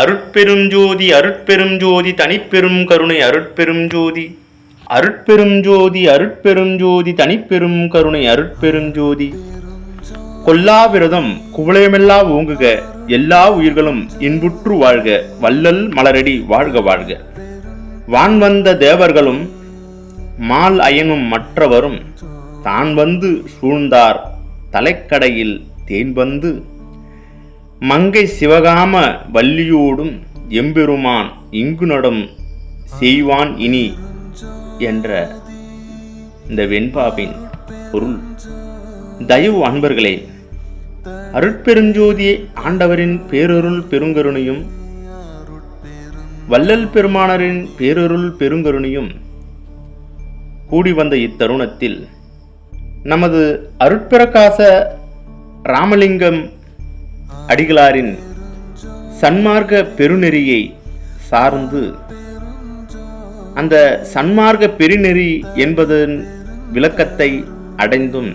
அருட்பெரும் ஜோதி அருட்பெரும் ஜோதி தனிப்பெரும் கருணை அருட்பெரும் ஜோதி. அருட்பெரும் ஜோதி அருட்பெரும் ஜோதி தனிப்பெரும் கருணை அருட்பெரும் ஜோதி. கொல்லா விரதம் ஓங்குக. எல்லா உயிர்களும் இன்புற்று வாழ்க. வள்ளல் மலரடி வாழ்க வாழ்க. வான் வந்த தேவர்களும் மால் அயனும் மற்றவரும் தான் வந்து சூழ்ந்தார். தலைக்கடையில் தேன் வந்து மங்கை சிவகாம வள்ளியோடும் எம்பெருமான் இங்கு நடம் செய்வான் இனி என்ற இந்த வெண்பாவின் பொருள். தயவு அன்பர்களே அருட்பெருஞ்சோதி ஆண்டவரின் பேரருள் பெருங்கருணையும் வள்ளல் பெருமானரின் பேரருள் பெருங்கருணையும் கூடி வந்த இத்தருணத்தில் நமது அருட்பிரகாச ராமலிங்கம் அடிகளாரின் சன்மார்க்க பெருநெறியை சார்ந்து அந்த சன்மார்க்க பெருநெறி என்பதன் விளக்கத்தை அடைந்தும்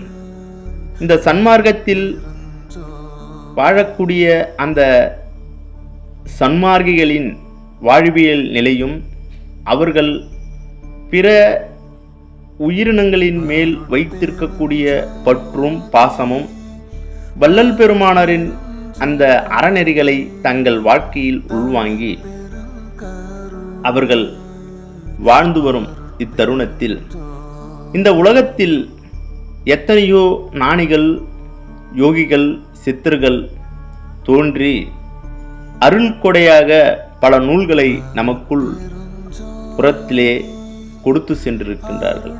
இந்த சன்மார்க்கத்தில் வாழக்கூடிய அந்த சன்மார்க்கிகளின் வாழ்வியல் நிலையும் அவர்கள் பிற உயிரினங்களின் மேல் வைத்திருக்கக்கூடிய பற்றும் பாசமும் வள்ளல் பெருமானரின் அந்த அறநெறிகளை தங்கள் வாழ்க்கையில் உள்வாங்கி அவர்கள் வாழ்ந்து வரும் இத்தருணத்தில். இந்த உலகத்தில் எத்தனையோ ஞானிகள் யோகிகள் சித்தர்கள் தோன்றி அருள் கொடையாக பல நூல்களை நமக்குள் புறத்திலே கொடுத்து சென்றிருக்கின்றார்கள்.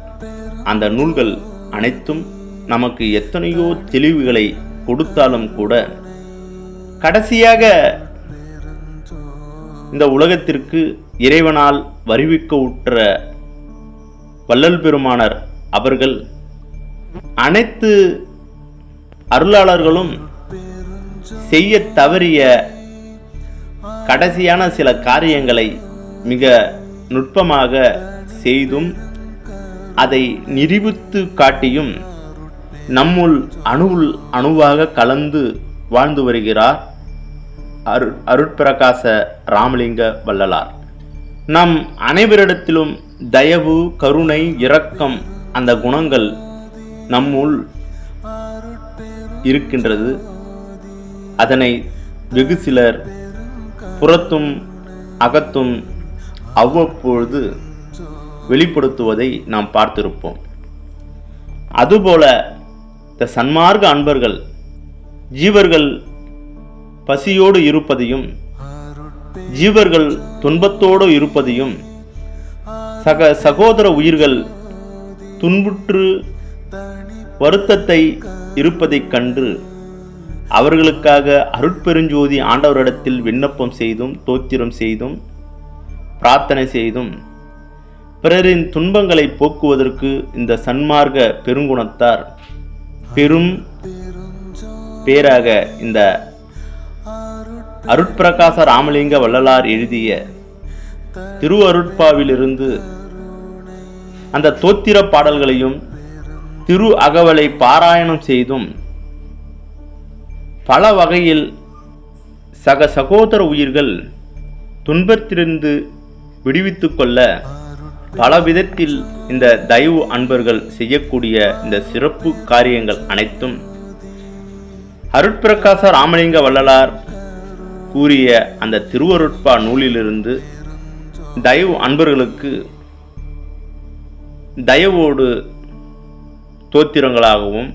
அந்த நூல்கள் அனைத்தும் நமக்கு எத்தனையோ தெளிவுகளை கொடுத்தாலும் கூட கடைசியாக இந்த உலகத்திற்கு இறைவனால் வருவிக்க உற்ற வள்ளல் பெருமானர் அவர்கள் அனைத்து அருளாளர்களும் செய்ய தவறிய கடைசியான சில காரியங்களை மிக நுட்பமாக செய்தும் அதை நிரூபித்து காட்டியும் நம்முள் அணுவுள் அணுவாக கலந்து வாழ்ந்து வருகிறார். அரு அருட்பிரகாச ராமலிங்க வள்ளலார். நம் அனைவரிடத்திலும் தயவு கருணை இரக்கம் அந்த குணங்கள் நம்முள் இருக்கின்றது. அதனை வெகு சிலர் புறத்தும் அகத்தும் அவ்வப்பொழுது வெளிப்படுத்துவதை நாம் பார்த்திருப்போம். அதுபோல இந்த சன்மார்க்க அன்பர்கள் ஜீவர்கள் பசியோடு இருப்பதையும் ஜீவர்கள் துன்பத்தோடு இருப்பதையும் சக சகோதர உயிர்கள் துன்புற்று வருத்தத்தை இருப்பதைக் கண்டு அவர்களுக்காக அருட்பெருஞ்சோதி ஆண்டவரிடத்தில் விண்ணப்பம் செய்தும் தோத்திரம் செய்தும் பிரார்த்தனை செய்தும் பிறரின் துன்பங்களை போக்குவதற்கு இந்த சன்மார்க்க பெருங்குணத்தார். பெரும் பேராக இந்த அருட்பிரகாச ராமலிங்க வள்ளலார் எழுதிய திருவருட்பாவிலிருந்து அந்த தோத்திர பாடல்களையும் திரு அகவலை பாராயணம் செய்தும் பல வகையில் சக சகோதர உயிர்கள் துன்பத்திலிருந்து விடுவித்து கொள்ள பல விதத்தில் இந்த தயவு அன்பர்கள் செய்யக்கூடிய இந்த சிறப்பு காரியங்கள் அனைத்தும் அருட்பிரகாச ராமலிங்க வள்ளலார் கூறிய அந்த திருவருட்பா நூலிலிருந்து தயவு அன்பர்களுக்கு தயவோடு தோத்திரங்களாகவும்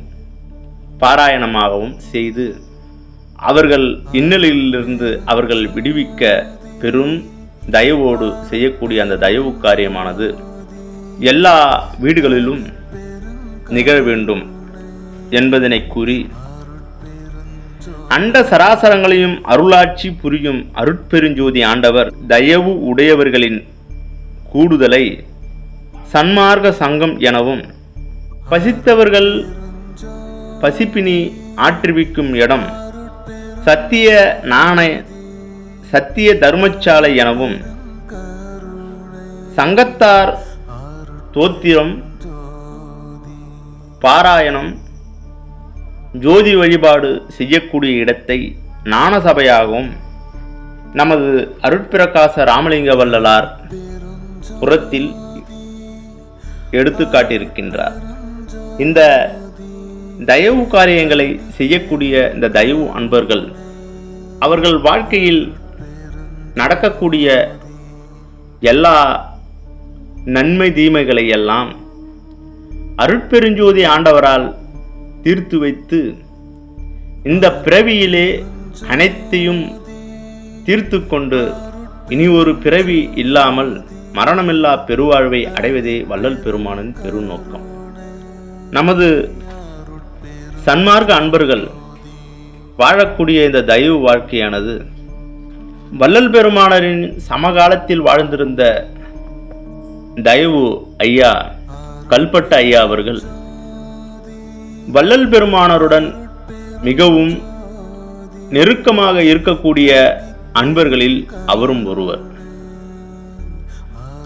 பாராயணமாகவும் செய்து அவர்கள் இன்னலிலிருந்து அவர்கள் விடுவிக்க பெரும் தயவோடு செய்யக்கூடிய அந்த தயவு காரியமானது எல்லா வீடுகளிலும் நிகழ வேண்டும் என்பதனை கூறி அண்ட சராசரங்களையும் அருளாட்சி புரியும் அருட்பெருஞ்சோதி ஆண்டவர் தயவு உடையவர்களின் கூடுதலை சன்மார்க்க சங்கம் எனவும் பசித்தவர்கள் பசிப்பினி ஆற்றுவிக்கும் இடம் சத்திய நாணய சத்திய தர்மசாலை எனவும் சங்கத்தார் தோத்திரம் பாராயணம் ஜோதி வழிபாடு செய்யக்கூடிய இடத்தை ஞானசபையாகவும் நமது அருட்பிரகாச ராமலிங்க வள்ளலார் புறத்தில் எடுத்து காட்டியிருக்கின்றார் இந்த தயவு காரியங்களை செய்யக்கூடிய இந்த தயவு அன்பர்கள் அவர்கள் வாழ்க்கையில் நடக்கக்கூடிய எல்லா நன்மை தீமைகளை எல்லாம் அருட்பெருஞ்சோதி ஆண்டவரால் தீர்த்து வைத்து இந்த பிறவியிலே அனைத்தையும் தீர்த்து கொண்டு இனி ஒரு பிறவி இல்லாமல் மரணமில்லா பெருவாழ்வை அடைவதே வள்ளல் பெருமானின் பெருநோக்கம். நமது சன்மார்க்க அன்பர்கள் வாழக்கூடிய இந்த தயவு வாழ்க்கையானது வள்ளல் பெருமானரின் சமகாலத்தில் வாழ்ந்திருந்த தயவு ஐயா கல்பட்ட ஐயா அவர்கள் வள்ளல் பெருமானருடன் மிகவும் நெருக்கமாக இருக்கக்கூடிய அன்பர்களில் அவரும் ஒருவர்.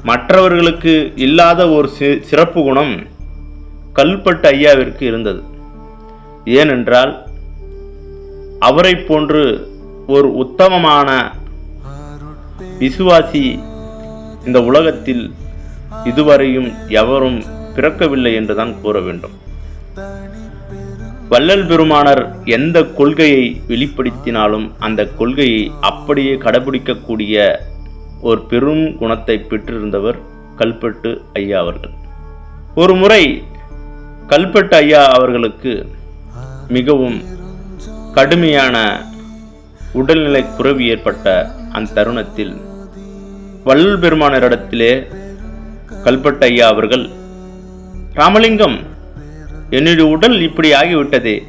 மற்றவர்களுக்கு இல்லாத ஒரு சிறப்பு குணம் கல்பட்டு ஐயாவிற்கு இருந்தது. ஏனென்றால் அவரைப் போன்று ஒரு உத்தமமான விசுவாசி இந்த உலகத்தில் இதுவரையும் எவரும் பிறக்கவில்லை என்றுதான் கூற வேண்டும். வள்ளல் பெருமானர் எந்த கொள்கையை வெளிப்படுத்தினாலும் அந்த கொள்கையை அப்படியே கடைபிடிக்கக்கூடிய ஒரு பெரும் குணத்தை பெற்றிருந்தவர் கல்பட்டு ஐயா அவர்கள். ஒரு முறை கல்பட்டு ஐயா அவர்களுக்கு மிகவும் கடுமையான உடல்நிலை குறைவு ஏற்பட்ட அந்த தருணத்தில் வள்ளல் பெருமானரிடத்திலே கல்பட்டு ஐயா அவர்கள் ராமலிங்கம் என்னுடைய உடல் இப்படி ஆகிவிட்டதே.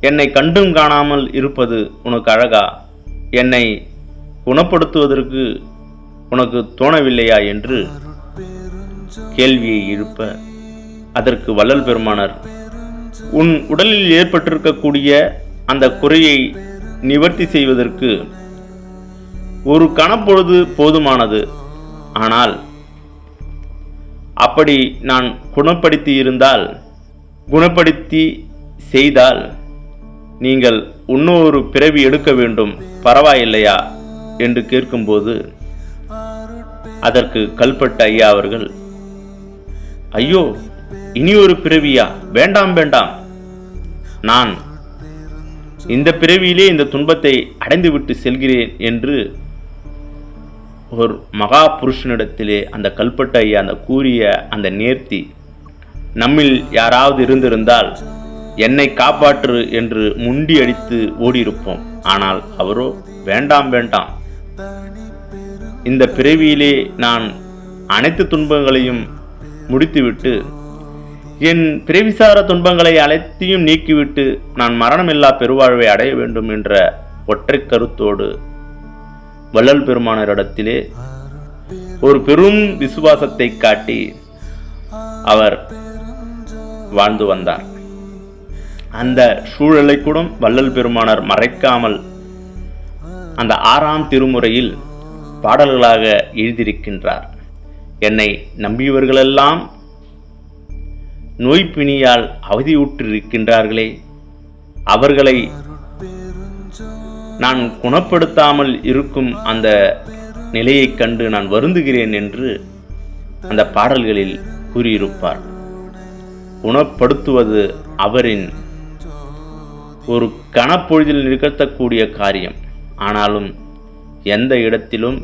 என்னை கண்டும் காணாமல் இருப்பது உனக்கு அழகா? என்னை குணப்படுத்துவதற்கு உனக்கு தோணவில்லையா என்று கேள்வியை எழுப்ப அதற்கு வள்ளல் பெருமானர் உன் உடலில் ஏற்பட்டிருக்கக்கூடிய அந்த குறையை நிவர்த்தி செய்வதற்கு ஒரு கணப்பொழுது போதுமானது. ஆனால் அப்படி நான் குணப்படுத்தி இருந்தால் குணப்படுத்தி செய்தால் நீங்கள் இன்னொரு பிறவி எடுக்க வேண்டும் பரவாயில்லையா? என்று கேட்கும்போது அதற்கு கல்பட்ட ஐயா அவர்கள் ஐயோ இனி ஒரு பிறவியா? வேண்டாம் வேண்டாம். நான் இந்த பிறவியிலே இந்த துன்பத்தை அடைந்துவிட்டு செல்கிறேன் என்று ஒரு மகா புருஷனிடத்திலே அந்த கல்பட்டை அந்த கூறிய அந்த நேர்த்தி நம்மில் யாராவது இருந்திருந்தால் என்னை காப்பாற்று என்று முண்டி அடித்து ஓடியிருப்போம். ஆனால் அவரோ வேண்டாம் வேண்டாம். இந்த பிறவியிலே நான் அனைத்து துன்பங்களையும் முடித்துவிட்டு என் பிறவிசார துன்பங்களை அனைத்தையும் நீக்கிவிட்டு நான் மரணமில்லா பெருவாழ்வை அடைய வேண்டும் என்ற ஒற்றை கருத்தோடு வள்ளல் பெருமானரிடத்திலே ஒரு பெரும் விசுவாசத்தை காட்டி அவர் வாழ்ந்து வந்தார். அந்த சூழலை கூட வள்ளல் பெருமானார் மறைக்காமல் அந்த ஆறாம் திருமுறையில் பாடல்களாக எழுதியிருக்கின்றார். என்னை நம்பியவர்களெல்லாம் நோய்பிணியால் அவதியுற்றிருக்கின்றார்களே அவர்களை நான் குணப்படுத்தாமல் இருக்கும் அந்த நிலையைக் கண்டு நான் வருந்துகிறேன் என்று அந்த பாடல்களில் கூறியிருப்பார். குணப்படுத்துவது அவரின் ஒரு கணப்பொழுதில் நிகழ்த்தக்கூடிய காரியம். ஆனாலும் எந்த இடத்திலும்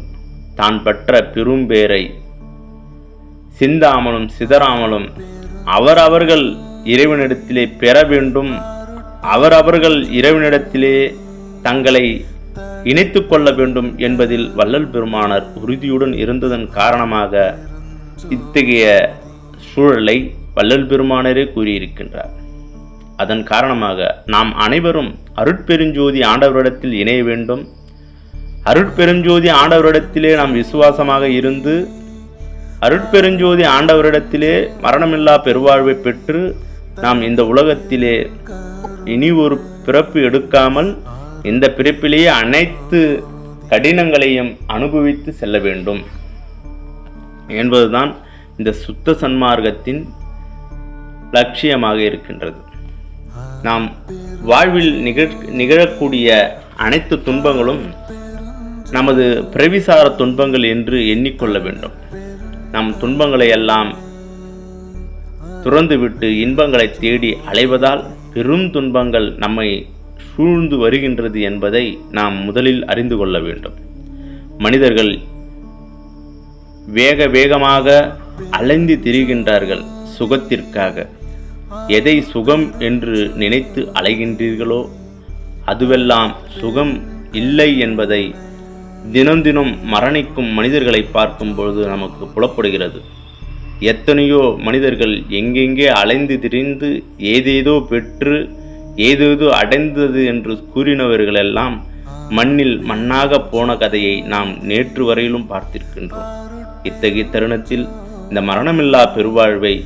தான் பெற்ற பெரும்பேரை சிந்தாமலும் சிதறாமலும் அவரவர்கள் இறைவனிடத்திலே பெற வேண்டும் அவரவர்கள் இறைவனிடத்திலே தங்களை இணைத்து கொள்ள வேண்டும் என்பதில் வள்ளல் பெருமானர் உறுதியுடன் இருந்ததன் காரணமாக இத்தகைய சூழலை வள்ளல் பெருமானரே கூறியிருக்கின்றார். அதன் காரணமாக நாம் அனைவரும் அருட்பெருஞ்சோதி ஆண்டவரிடத்தில் இணைய வேண்டும். அருட்பெருஞ்சோதி ஆண்டவரிடத்திலே நாம் விசுவாசமாக இருந்து அருட்பெருஞ்சோதி ஆண்டவரிடத்திலே மரணமில்லா பெருவாழ்வை பெற்று நாம் இந்த உலகத்திலே இனி ஒரு பிறப்பு எடுக்காமல் இந்த பிறப்பிலேயே அனைத்து கடினங்களையும் அனுபவித்து செல்ல வேண்டும் என்பதுதான் இந்த சுத்த சன்மார்க்கத்தின் லட்சியமாக இருக்கின்றது. நாம் வாழ்வில் நிகழ் நிகழக்கூடிய அனைத்து துன்பங்களும் நமது பிரவிசார துன்பங்கள் என்று எண்ணிக்கொள்ள வேண்டும். நம் துன்பங்களை எல்லாம் துறந்துவிட்டு இன்பங்களை தேடி அலைவதால் பெரும் துன்பங்கள் நம்மை சூழ்ந்து வருகின்றது என்பதை நாம் முதலில் அறிந்து கொள்ள வேண்டும். மனிதர்கள் வேக வேகமாக அலைந்து திரிகின்றார்கள் சுகத்திற்காக. எதை சுகம் என்று நினைத்து அலைகின்றீர்களோ அதுவெல்லாம் சுகம் இல்லை என்பதை தினம் தினம் மரணிக்கும் மனிதர்களை பார்க்கும் பொழுது நமக்கு புலப்படுகிறது. எத்தனையோ மனிதர்கள் எங்கெங்கே அலைந்து திரிந்து ஏதேதோ பெற்று ஏதேதோ அடைந்தது என்று கூறினவர்களெல்லாம் மண்ணில் மண்ணாக போன கதையை நாம் நேற்று வரையிலும் பார்த்திருக்கின்றோம். இத்தகைய தருணத்தில் இந்த மரணமில்லா பெருவாழ்வை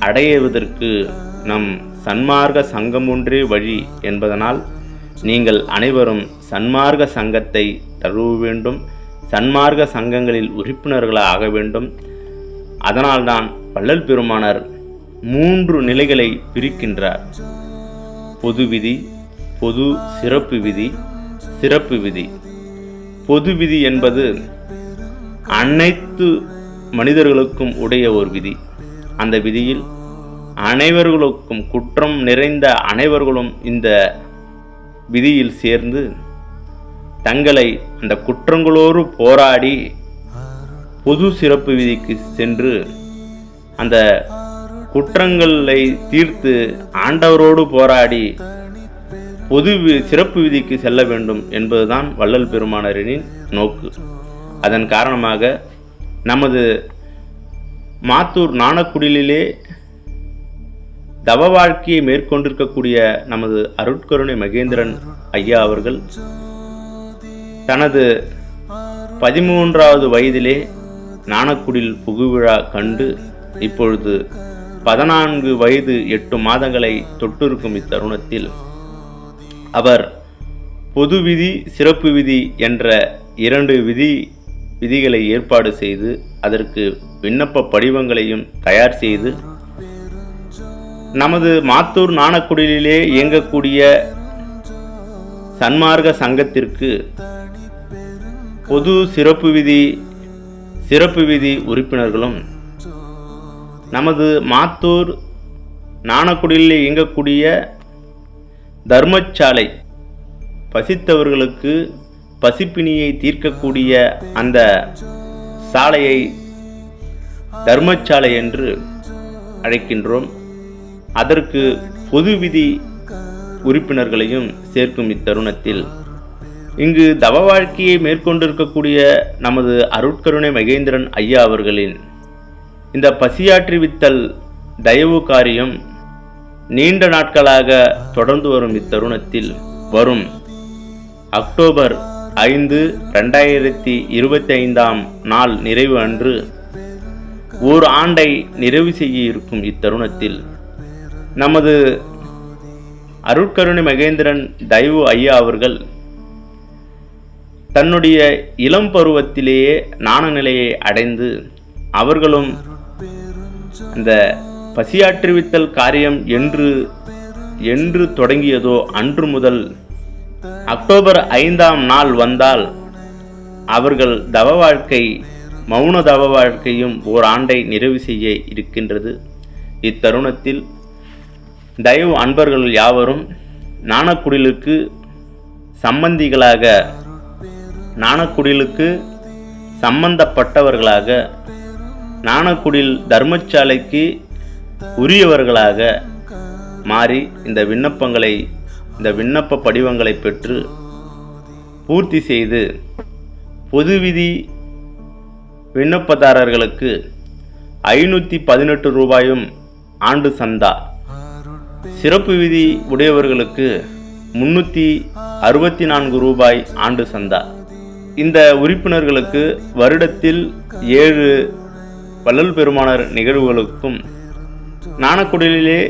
அடையுவதற்கு நம் சன்மார்க்க சங்கம் ஒன்றே வழி என்பதனால் நீங்கள் அனைவரும் சன்மார்க்க சங்கத்தை தழுவ வேண்டும் சன்மார்க்க சங்கங்களில் உறுப்பினர்களாக ஆக வேண்டும். அதனால்தான் வள்ளல் பெருமானர் மூன்று நிலைகளை பிரிக்கின்றார். பொது விதி பொது சிறப்பு விதி சிறப்பு விதி. பொது விதி என்பது அனைத்து மனிதர்களுக்கும் உடைய ஒரு விதி. அந்த விதியில் அனைவர்களுக்கும் குற்றம் நிறைந்த அனைவர்களும் இந்த விதியில் சேர்ந்து தங்களை அந்த குற்றங்களோடு போராடி பொது சிறப்பு விதிக்கு சென்று அந்த குற்றங்களை தீர்த்து ஆண்டவரோடு போராடி பொது வி- சிறப்பு விதிக்கு செல்ல வேண்டும் என்பதுதான் வள்ளல் பெருமானரின் நோக்கு. அதன் காரணமாக நமது மாத்தூர் நாணக்குடிலிலே தவ வாழ்க்கையை மேற்கொண்டிருக்கக்கூடிய நமது அருட்கருணை மகேந்திரன் ஐயா அவர்கள் தனது பதிமூன்றாவது வயதிலே நாணக்குடில் புகுவிழா கண்டு இப்பொழுது பதினான்கு வயது எட்டு மாதங்களை தொட்டிருக்கும் இத்தருணத்தில் அவர் பொது விதி சிறப்பு விதி என்ற இரண்டு விதி விதிகளை ஏற்பாடு செய்து அதற்கு விண்ணப்ப படிவங்களையும் தயார் செய்து நமது மாத்தூர் நாணக்குடிலே இயங்கக்கூடிய சன்மார்க்க சங்கத்திற்கு பொது சிறப்பு விதி சிறப்பு விதி உறுப்பினர்களும் நமது மாத்தூர் நாணக்குடியில் இயங்கக்கூடிய தர்மச்சாலை பசித்தவர்களுக்கு பசிப்பினியை தீர்க்கக்கூடிய அந்த சாலையை தர்மச்சாலை என்று அழைக்கின்றோம். அதற்கு பொது விதி உறுப்பினர்களையும் சேர்க்கும் இத்தருணத்தில். இங்கு தவ வாழ்க்கையை மேற்கொண்டிருக்கக்கூடிய நமது அருட்கருணை மகேந்திரன் ஐயா அவர்களின் இந்த பசியாற்றுவித்தல் தயவு காரியம் நீண்ட நாட்களாக தொடர்ந்து வரும் இத்தருணத்தில் வரும். அக்டோபர் ஐந்து ரெண்டாயிரத்தி இருபத்தி ஐந்தாம் நாள் நிறைவு அன்று ஓர் ஆண்டை நிறைவு செய்ய இருக்கும் இத்தருணத்தில் நமது அருட்கருணை மகேந்திரன் தயவு ஐயா அவர்கள் தன்னுடைய இளம் பருவத்திலேயே நாணநிலையை அடைந்து அவர்களும் அந்த பசியாற்றுவித்தல் காரியம் என்று என்று தொடங்கியதோ அன்று முதல் அக்டோபர் ஐந்தாம் நாள் வந்தால் அவர்கள் தவ வாழ்க்கை மௌன தவ வாழ்க்கையும் ஓர் ஆண்டை நிறைவு செய்ய இருக்கின்றது. இத்தருணத்தில் தயவு அன்பர்கள் யாவரும் நாணக்குடிலுக்கு சம்பந்திகளாக நாணக்குடிலுக்கு சம்பந்தப்பட்டவர்களாக நாணக்குடில் தர்மசாலைக்கு உரியவர்களாக மாறி இந்த விண்ணப்பங்களை இந்த விண்ணப்ப படிவங்களை பெற்று பூர்த்தி செய்து பொது விதி விண்ணப்பதாரர்களுக்கு ஐநூற்றி பதினெட்டு ரூபாயும் ஆண்டு சந்தா. சிறப்பு விதி உடையவர்களுக்கு முன்னூற்றி அறுபத்தி நான்கு ரூபாய் ஆண்டு சந்தா. இந்த உறுப்பினர்களுக்கு வருடத்தில் ஏழு வள்ளல் பெருமானார் நிகழ்வுகளுக்கும் நாணக்குடலிலே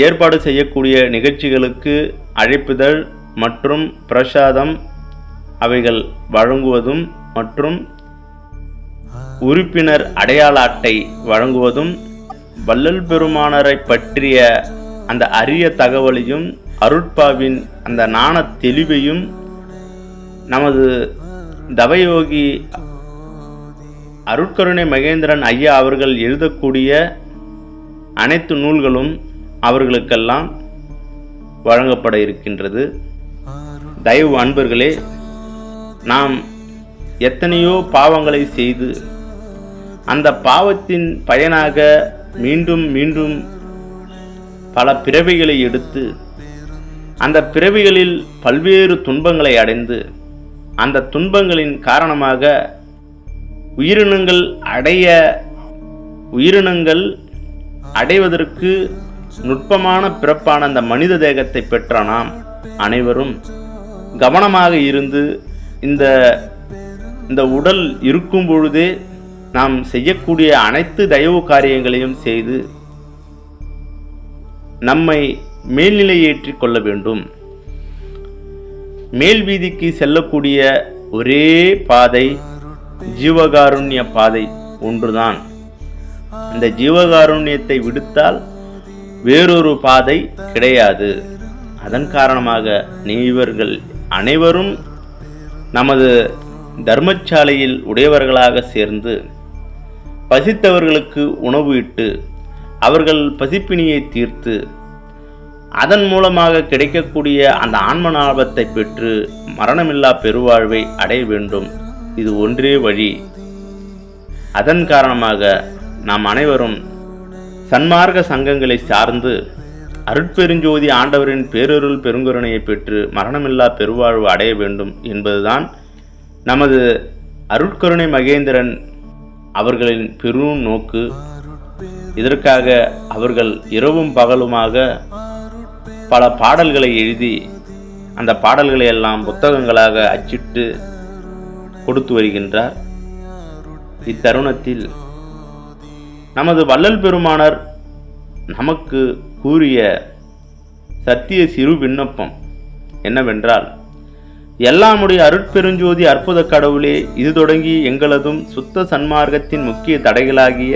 ஏற்பாடு செய்யக்கூடிய நிகழ்ச்சிகளுக்கு அழைப்புதல் மற்றும் பிரசாதம் அவைகள் வழங்குவதும் மற்றும் உறுப்பினர் அடையாள அட்டை வழங்குவதும் வள்ளல் பெருமானரை பற்றிய அந்த அரிய தகவலையும் அருட்பாவின் அந்த நாண தெளிவையும் நமது தவயோகி அருட்கருணை மகேந்திரன் ஐயா அவர்கள் எழுதக்கூடிய அனைத்து நூல்களும் அவர்களுக்கெல்லாம் வழங்கப்பட இருக்கின்றது. தயவு அன்பர்களே நாம் எத்தனையோ பாவங்களை செய்து அந்த பாவத்தின் பயனாக மீண்டும் மீண்டும் பல பிறவிகளை எடுத்து அந்த பிறவிகளில் பல்வேறு துன்பங்களை அடைந்து அந்த துன்பங்களின் காரணமாக உயிரினங்கள் அடைய உயிரினங்கள் அடைவதற்கு நுட்பமான பிறப்பான அந்த மனித தேகத்தை பெற்ற நாம் அனைவரும் கவனமாக இருந்து இந்த இந்த உடல் இருக்கும் பொழுதே நாம் செய்யக்கூடிய அனைத்து தயவு காரியங்களையும் செய்து நம்மை மேல்நிலையேற்றி கொள்ள வேண்டும். மேல் வீதிக்கு செல்லக்கூடிய ஒரே பாதை ஜீவகாருண்ய பாதை ஒன்றுதான். இந்த ஜீவகாருண்யத்தை விடுத்தால் வேறொரு பாதை கிடையாது. அதன் காரணமாக நீவர்கள் அனைவரும் நமது தர்மசாலையில் உடையவர்களாக சேர்ந்து பசித்தவர்களுக்கு உணவு இட்டு அவர்கள் பசிப்பினியை தீர்த்து அதன் மூலமாக கிடைக்கக்கூடிய அந்த ஆன்ம லாபத்தை பெற்று மரணமில்லா பெருவாழ்வை அடைய வேண்டும். இது ஒன்றே வழி. அதன் காரணமாக நாம் அனைவரும் சன்மார்க்க சங்கங்களை சார்ந்து அருட்பெருஞ்சோதி ஆண்டவரின் பேரருள் பெருங்கருணையை பெற்று மரணமில்லா பெருவாழ்வு அடைய வேண்டும் என்பதுதான் நமது அருட்கருணை மகேந்திரன் அவர்களின் பெரும் நோக்கு. இதற்காக அவர்கள் இரவும் பகலுமாக பல பாடல்களை எழுதி அந்த பாடல்களை எல்லாம் புத்தகங்களாக அச்சிட்டு கொடுத்து வருகின்றார். இத்தருணத்தில் நமது வள்ளல் பெருமானர் நமக்கு கூறிய சத்திய சிறு விண்ணப்பம் என்னவென்றால் எல்லாமுடைய அருட்பெருஞ்சோதி அற்புத கடவுளே இது தொடங்கி எங்களதும் சுத்த சன்மார்க்கத்தின் முக்கிய தடைகளாகிய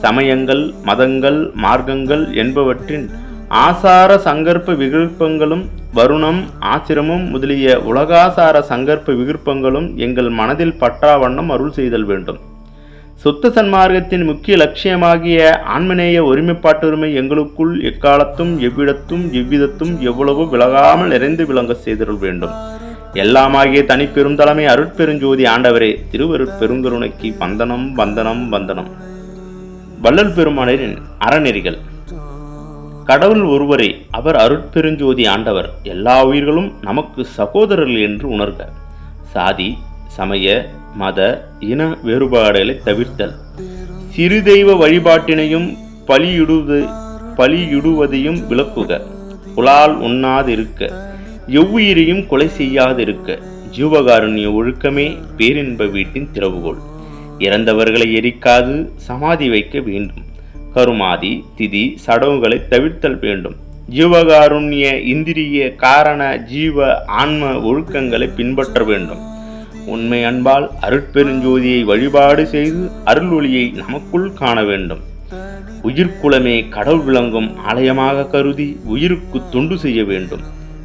சமயங்கள் மதங்கள் மார்க்கங்கள் என்பவற்றின் ஆசார சங்கற்ப விகற்பங்களும் வருணம் ஆசிரமம் முதலிய உலகாசார சங்கற்ப விகற்பங்களும் எங்கள் மனதில் பற்றாவண்ணம் அருள் செய்தல் வேண்டும். சுத்த சன்மார்க்கத்தின் முக்கிய லட்சியமாகிய ஆன்மநேய ஒருமைப்பாட்டுரிமை எங்களுக்குள் எக்காலத்தும் எவ்விடத்தும் எவ்விதத்தும் எவ்வளவு விலகாமல் நிறைந்து விளங்க செய்தல் வேண்டும். எல்லாமாகிய தனிப்பெரும் தலைமை அருட்பெருஞ்சோதி ஆண்டவரே திருவருட் பெருங்கருணைக்கு வந்தனம் வந்தனம் வந்தனம். வள்ளல் பெருமானின் அறநெறிகள். கடவுள் ஒருவரே அவர் அருட்பெருஞ்சோதி ஆண்டவர். எல்லா உயிர்களும் நமக்கு சகோதரர்கள் என்று உணர்க. சாதி சமய மத இன வேறுபாடுகளை தவிர்த்தல். சிறு தெய்வ வழிபாட்டினையும் பலியிடுவது பலியிடுவதையும் விளக்குக. புலால் உண்ணாதிருக்க. எவ்வுயிரையும் கொலை செய்யாதிருக்க. ஜீவகாருண்ய ஒழுக்கமே பேரின்ப வீட்டின் திறவுகோள். இறந்தவர்களை எரிக்காது சமாதி வைக்க வேண்டும். கருமாதி திதி சடவுகளை தவிர்த்தல் வேண்டும். ஜீவகாருண்ய இந்திரிய காரண ஜீவ ஆன்ம ஒழுக்கங்களை பின்பற்ற வேண்டும். உண்மை அன்பால் அருட்பெருஞ்சோதியை வழிபாடு செய்து அருளொளியை நமக்குள் காண வேண்டும். உயிர்க்குலமே கடவுள் விளங்கும் ஆலயமாக கருதி உயிருக்கு தொண்டு செய்ய வேண்டும்.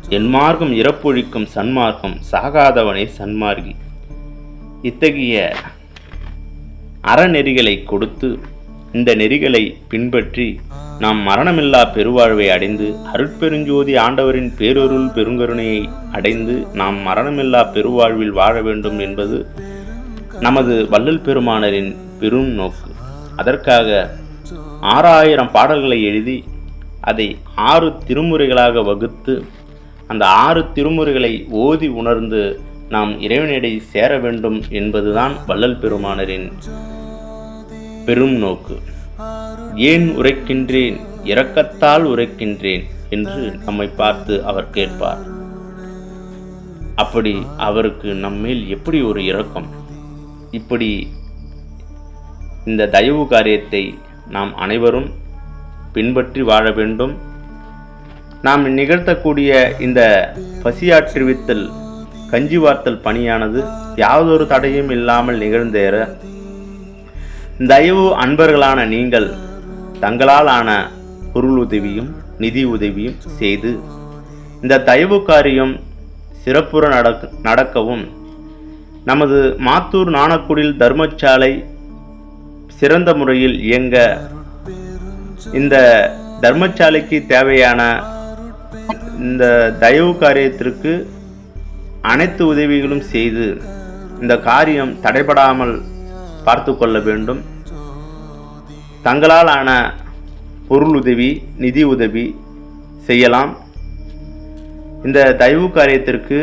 என்மார்க்கம் இறப்பொழிக்கும் சன்மார்க்கம் சாகாதவனே சன்மார்கி. இத்தகைய அறநெறிகளை கொடுத்து இந்த நெறிகளை பின்பற்றி நாம் மரணமில்லா பெருவாழ்வை அடைந்து அருட்பெருஞ்சோதி ஆண்டவரின் பேரொருள் பெருங்கருணையை அடைந்து நாம் மரணமில்லா பெருவாழ்வில் வாழ வேண்டும் என்பது நமது வள்ளல் பெருமானரின் பெரும் நோக்கு. அதற்காக ஆறாயிரம் பாடல்களை எழுதி அதை ஆறு திருமுறைகளாக வகுத்து அந்த ஆறு திருமுறைகளை ஓதி உணர்ந்து நாம் இறைவனிடை சேர வேண்டும் என்பதுதான் வள்ளல் பெருமானரின் பெரும் நோக்கு. ஏன் உரைக்கின்றேன்? இரக்கத்தால் உரைக்கின்றேன் என்று நம்மை பார்த்து அவர் கேட்பார். அப்படி அவருக்கு நம்மேல் எப்படி ஒரு இரக்கம்? இப்படி இந்த தயவு காரியத்தை நாம் அனைவரும் பின்பற்றி வாழ வேண்டும். நாம் நிகழ்த்தக்கூடிய இந்த பசியாற்றுவித்தல் கஞ்சி வார்த்தல் பணியானது யாவதொரு தடையும் இல்லாமல் நிகழ்ந்தேற தயவு அன்பர்களான நீங்கள் தங்களால் ஆன பொருள் உதவியும் நிதி உதவியும் செய்து இந்த தயவு காரியம் சிறப்புற நடக்க நடக்கவும். நமது மாத்தூர் நாணக்குடில் தர்மசாலை சிறந்த முறையில் இயங்க இந்த தர்மசாலைக்கு தேவையான இந்த தயவு காரியத்திற்கு அனைத்து உதவிகளும் செய்து இந்த காரியம் தடைபடாமல் பார்த்து கொள்ள வேண்டும். தங்களால் ஆன பொருள் உதவி நிதி உதவி செய்யலாம். இந்த தயவு காரியத்திற்கு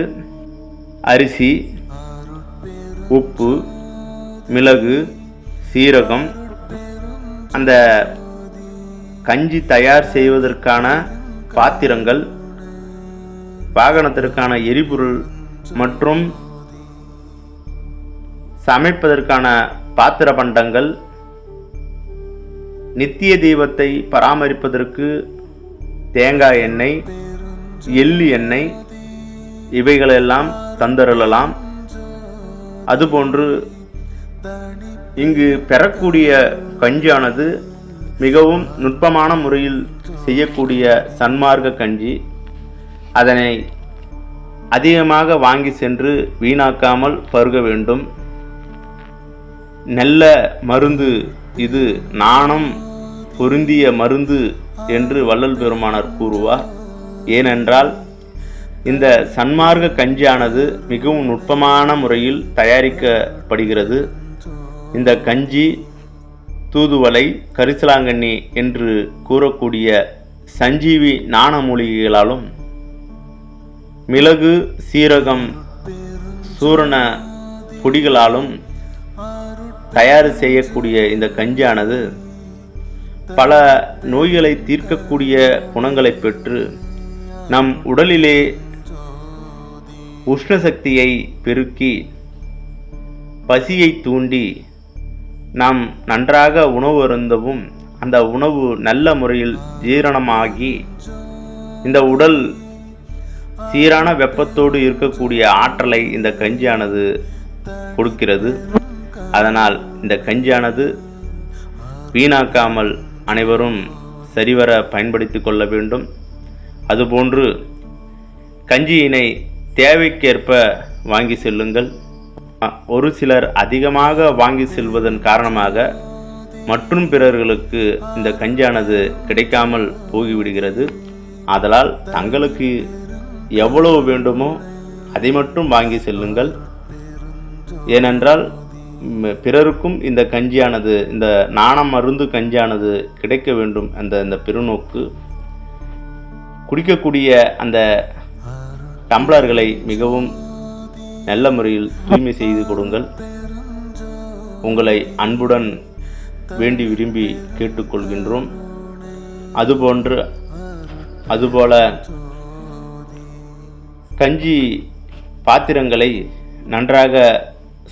அரிசி உப்பு மிளகு சீரகம் அந்த கஞ்சி தயார் செய்வதற்கான பாத்திரங்கள் வாகனத்திற்கான எரிபொருள் மற்றும் சமைப்பதற்கான பாத்திர பண்டங்கள் நித்திய தீபத்தை பராமரிப்பதற்கு தேங்காய் எண்ணெய் எள்ளு எண்ணெய் இவைகளெல்லாம் தந்தருளலாம். அதுபோன்று இங்கு பெறக்கூடிய கஞ்சியானது மிகவும் நுட்பமான முறையில் செய்யக்கூடிய சன்மார்க்க கஞ்சி. அதனை அதிகமாக வாங்கி சென்று வீணாக்காமல் பருக வேண்டும். நல்ல மருந்து இது நாணம் பொருந்திய மருந்து என்று வள்ளல் பெருமானார் கூறுவார். ஏனென்றால் இந்த சன்மார்க்க கஞ்சியானது மிகவும் நுட்பமான முறையில் தயாரிக்கப்படுகிறது. இந்த கஞ்சி தூதுவலை கரிசலாங்கண்ணி என்று கூறக்கூடிய சஞ்சீவி நாண மூலிகைகளாலும் மிளகு சீரகம் சூரண பொடிகளாலும் தயார் செய்யக்கூடிய இந்த கஞ்சியானது பல நோய்களை தீர்க்கக்கூடிய குணங்களை பெற்று நம் உடலிலே உஷ்ணசக்தியை பெருக்கி பசியை தூண்டி நாம் நன்றாக உணவு அருந்தவும் அந்த உணவு நல்ல முறையில் ஜீரணமாகி இந்த உடல் சீரான வெப்பத்தோடு இருக்கக்கூடிய ஆற்றலை இந்த கஞ்சியானது கொடுக்கிறது. அதனால் இந்த கஞ்சியானது வீணாக்காமல் அனைவரும் சரிவர பயன்படுத்தி கொள்ள வேண்டும். அதுபோன்று கஞ்சியினை தேவைக்கேற்ப வாங்கி செல்லுங்கள். ஒரு சிலர் அதிகமாக வாங்கி செல்வதன் காரணமாக மற்றும் பிறர்களுக்கு இந்த கஞ்சியானது கிடைக்காமல் போகிவிடுகிறது. ஆதலால் தங்களுக்கு எவ்வளவு வேண்டுமோ அதை மட்டும் வாங்கி செல்லுங்கள். ஏனென்றால் பிறருக்கும் இந்த கஞ்சியானது இந்த நாணம் மருந்து கஞ்சியானது கிடைக்க வேண்டும் அந்த இந்த பெருநோக்கு குடிக்கக்கூடிய அந்த டம்ளர்களை மிகவும் நல்ல முறையில் தூய்மை செய்து கொடுங்கள். உங்களை அன்புடன் வேண்டி விரும்பி கேட்டுக்கொள்கின்றோம். அதுபோன்று அதுபோல கஞ்சி பாத்திரங்களை நன்றாக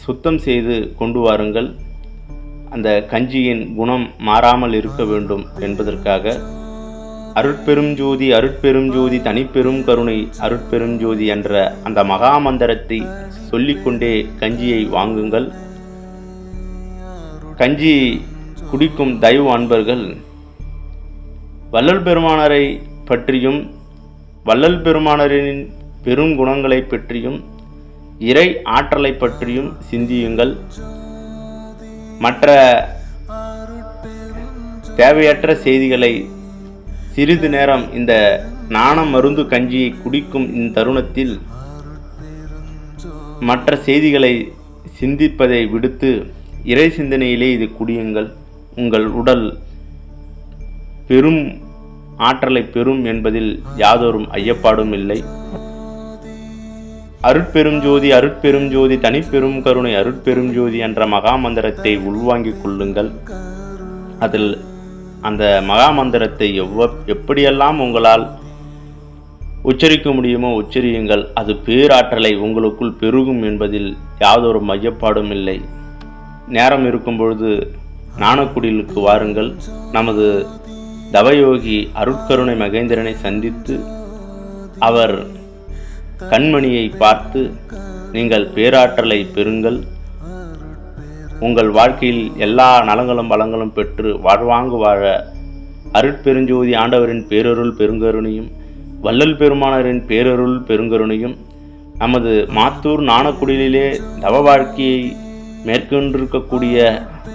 சுத்தம் செய்து கொண்டு வாருங்கள். அந்த கஞ்சியின் குணம் மாறாமல் இருக்க வேண்டும் என்பதற்காக அருட்பெரும் ஜோதி அருட்பெரும் ஜோதி தனிப்பெரும் கருணை அருட்பெரும் ஜோதி என்ற அந்த மகாமந்திரத்தை சொல்லிக்கொண்டே கஞ்சியை வாங்குங்கள். கஞ்சி குடிக்கும் தயவு அன்பர்கள் வள்ளல் பெருமானரை பற்றியும் வள்ளல் பெருமானரின் பெரும் குணங்களை பற்றியும் இறை ஆற்றலை பற்றியும் சிந்தியுங்கள். மற்ற தேவையற்ற செய்திகளை சிறிது நேரம் இந்த நாண மருந்து கஞ்சியை குடிக்கும் இந்த தருணத்தில் மற்ற செய்திகளை சிந்திப்பதை விடுத்து இறை சிந்தனையிலே இது குடியுங்கள். உங்கள் உடல் பெரும் ஆற்றலை பெறும் என்பதில் யாதொரும் ஐயப்பாடும் இல்லை. அருட்பெரும் ஜோதி அருட்பெரும் ஜோதி தனிப்பெரும் கருணை அருட்பெரும் ஜோதி என்ற மகாமந்திரத்தை உள்வாங்கிக் கொள்ளுங்கள். அதில் அந்த மகாமந்திரத்தை எவ்வ எப்படியெல்லாம் உங்களால் உச்சரிக்க முடியுமோ உச்சரியுங்கள். அது பேராற்றலை உங்களுக்குள் பெருகும் என்பதில் யாதொரு மையப்பாடும் இல்லை. நேரம் இருக்கும் பொழுது ஞானக்குடிலுக்கு வாருங்கள். நமது தவயோகி அருட்கருணை மகேந்திரனை சந்தித்து அவர் கண்மணியை பார்த்து நீங்கள் பேராற்றலை பெறுங்கள். உங்கள் வாழ்க்கையில் எல்லா நலங்களும் வளங்களும் பெற்று வாழ்வாங்கு வாழ அருட்பெருஞ்சோதி ஆண்டவரின் பேரருள் பெருங்கருணையும் வள்ளல் பெருமானரின் பேரருள் பெருங்கருணையும் நமது மாத்தூர் நாணக்குடிலே தவ வாழ்க்கையை மேற்கொண்டிருக்கக்கூடிய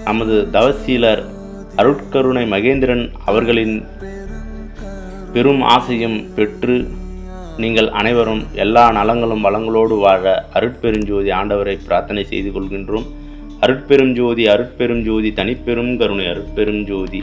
நமது தவசீலர் அருட்கருணை மகேந்திரன் அவர்களின் பெரும் ஆசையும் பெற்று நீங்கள் அனைவரும் எல்லா நலங்களும் வளங்களோடு வாழ அருட்பெருஞ்சோதி ஆண்டவரை பிரார்த்தனை செய்து கொள்கின்றோம். அருட்பெரும் ஜோதி அருட்பெரும் ஜோதி தனிப்பெரும் கருணை அருட்பெரும் ஜோதி